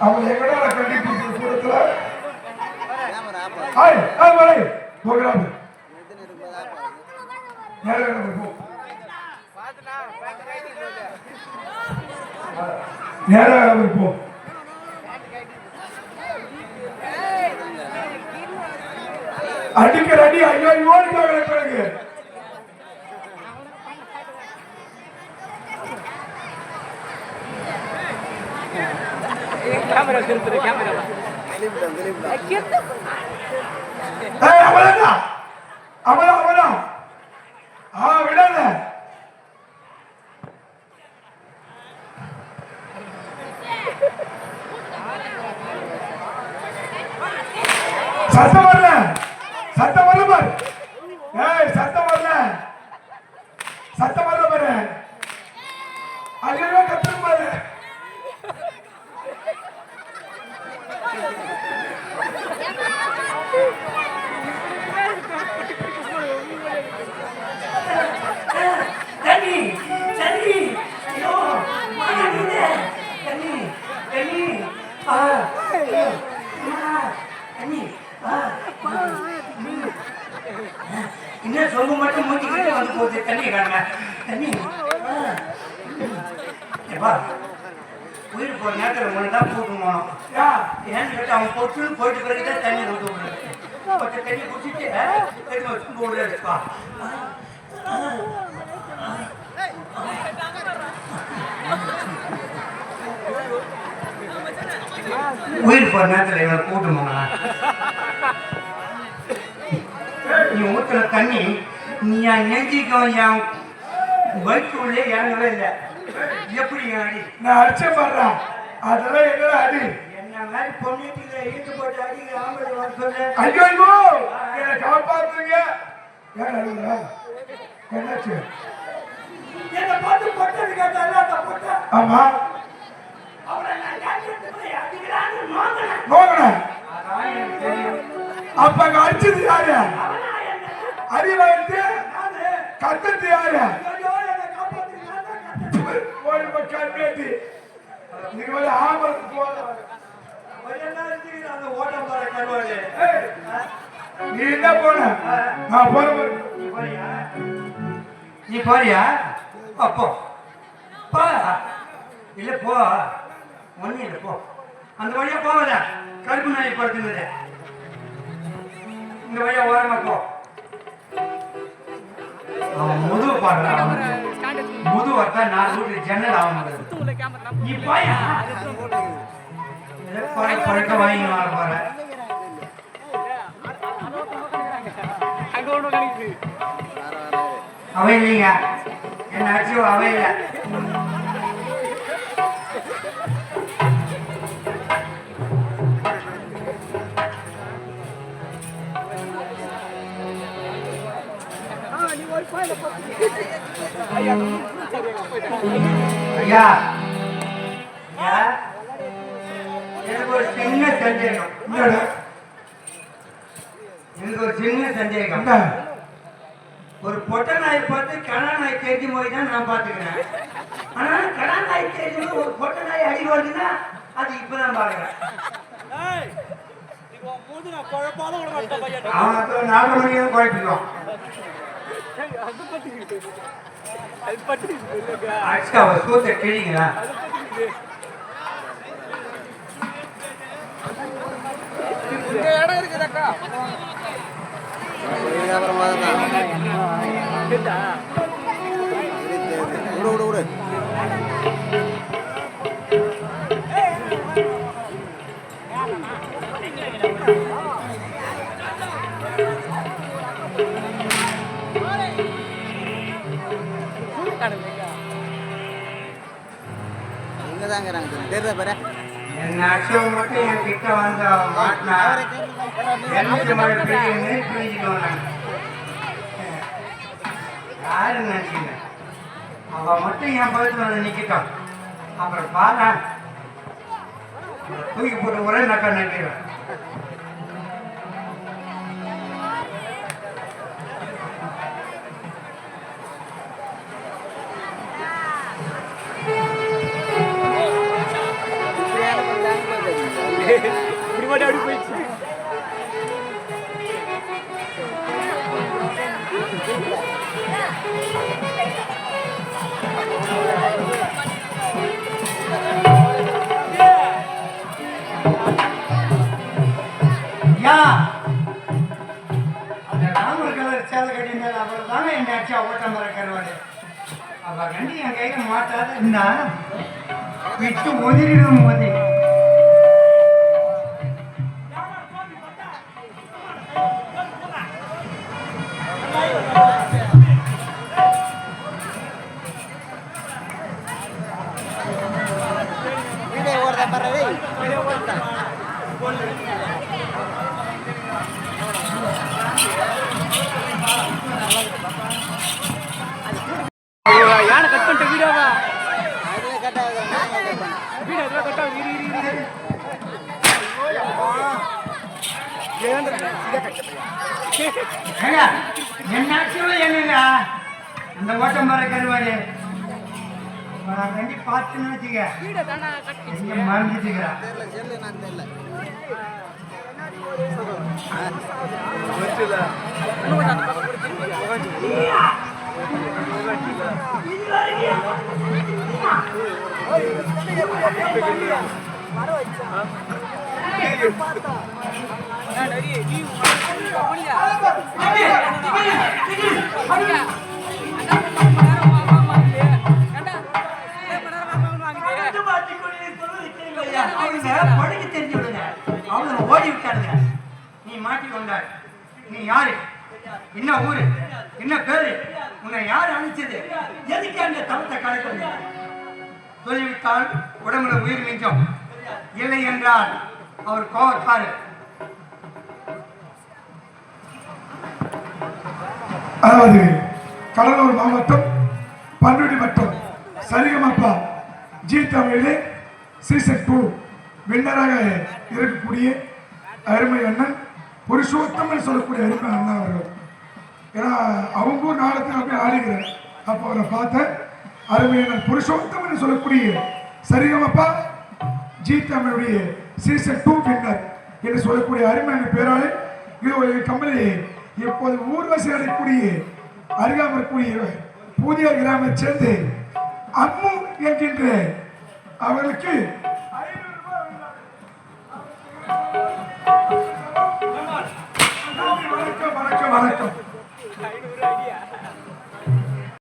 அவன் எங்கடா இருக்கிற கூடத்துல ஆய் ஆய் மலை. போகிறாரு நேரம் போ. நேரம் போ. அடிக்கிற அடி ஐயோ ஓடிட்டாங்க கேமரா திருத்துரு கேமரா ஏய் அவளா அவளா ஆ விடாத. சத்தம் வரல சத்தம் வரல பாரு. ஏய் சத்தம் வரல பாரு அங்கே கத்துற பாரு தண்ணி தண்ணி ஐயோ மாயா நீங்க தண்ணி தண்ணி ஆ ஐயோ, அம்மா, தண்ணி ஆ என்ன சொம்பு மட்டும் மூட்டிக்கிட்டு வந்து போகுது தண்ணி காணுங்க தண்ணி ஆ. போகிற நேரத்தில் ஒன்று தான் கூட்டு போனோம். ஏன்னு கேட்டு அவன் பொட்டுன்னு போயிட்டு பிறகு தான் தண்ணி ஊற்ற முடியும் கொஞ்சம் தண்ணி குடிச்சிட்டு தண்ணி வச்சு போடுறது உயிர் போற நேரத்தில் இவனை கூட்டு நீ ஊத்துற தண்ணி நீ என் நெஞ்சிக்கும் என் வயிற்றுள்ளே இறங்கவே இல்லை. எப்படி நான் அடிச்ச பாடுறேன். அதெல்லாம் என்னடா அடி? என்ன மாதிரி ஈட்டு போட்டு அடிக்கிற ஆம்பளை வர சொல்லு. ஐயோ ஐயோ! என்னை காப்பாத்துங்க. ஏன் அழுகுற என்னாச்சு? என்னை பார்த்து பொட்டது கேட்டால அந்த பொட்டை. ஆமா. அவனை நான் ஜாக்கிரதை போய் அடிக்கிறான்னு எனக்கு தெரியும். அப்ப அங்க அடிச்சது யாரு? என்ன. நானு கத்தது யாரு? என்னை மக்கள் பேட்டி கொஞ்ச நேரத்துக்கு அந்த ஓட்டம் போற கருவாடு. நீ என்ன போன. நான் நீ போறியா? அப்போ போ இல்ல போ. ஒன்னும் இல்லை போ. அந்த வழியா போவத கருப்பு நாய் படுத்துனது இந்த வழியா ஓரமா போ. முதுகு பாடுறான். முதுகு வந்தா நான் வீட்டு ஜன்னல் ஆக முடியாது கேமரா நீ போயா பழக்க வாங்கி வர போற அவ இல்லைங்க என்ன அடிச்சு அவ இல்லை ஐயா. எனக்கு ஒரு சின்ன சந்தேகம் எனக்கு ஒரு சின்ன சந்தேகம் ஒரு பொட்டை நாய் பார்த்து கடா நாய் தேடி போய் தான் நான் பார்த்துக்கிறேன் ஆனா கடா நாய் தேடி ஒரு பொட்டை நாய் அடி வருதுன்னா அது இப்பதான் பாக்குறேன் அவன் அப்போ நாலு அது பட்டு அடிச்சுக்கா அவர் சூத்தை கிழிங்களா விடு விடு விடு இங்க தாங்கிறாங்க பாரு? என் அடிச்சவன் மட்டும் என் கிட்ட வந்து அவன் மாட்டினா எண்ணூத்தி மழை பெய்யுன்னு பிரிஞ்சுக்குவாங்க யாரு நினைச்சீங்க? அவன் மட்டும் என் பக்கத்துல வந்து அப்புறம் பாரு. தூக்கி போட்டு ஒரே நக்கா நினைக்கிறேன் இப்படி மட்டும் அப்படி போயிடுச்சு. யா. அவர் தானே என்ன ஆச்சு ஓட்ட மர அவ கண்டி என் கையில மாட்டாத விட்டு ஒதிரிடும் மோதி. ஏங்க, என்னாச்சும் அந்த ஓட்ட மர கருவாடு நான் கண்டி பார்த்துன்னு வச்சுக்க. வீடியோ தானே கட் படுக்க தெரிஞ்சு விடுங்க அவங்க ஓடி விட்டாருங்க நீ மாட்டி கொண்டாய் நீ யாரு என்ன ஊரு என்ன பேரு உன்னை யார் அனுப்பிச்சது எதுக்கு அந்த தவத்தை கலக்க சொல்லிவிட்டால் உடம்புல உயிர் மிஞ்சம் இல்லை என்றால் அவர் கோவக்காரு அதாவது கடலூர் மாவட்டம் பண்ருட்டி வட்டம் சரிகமப்பா ஜி தமிழிலே சீசன் டூ வின்னராக இருக்கக்கூடிய அருமை அண்ணன் புருஷோத்தமன் சொல்லக்கூடிய அருமை அண்ணன் அவர்கள். ஏன்னா அவங்க ஊர் நாடகத்தில் அப்படியே ஆடுகிறார் அப்போ அவரை பார்த்தேன் அருமை அண்ணன் சொல்லக்கூடிய சரிகமப்பா ஜி தமிழுடைய சீசன் டூ வின்னர் என்று சொல்லக்கூடிய அருமையான பேராளி இது ஒரு கம்பெனி இப்போது ஊர்வசி அடைக்கூடிய அருகாமற்குரிய புதிய கிராமத்தை சேர்ந்து அம்மு என்கின்ற அவர்களுக்கு வணக்கம் வணக்கம் வணக்கம்.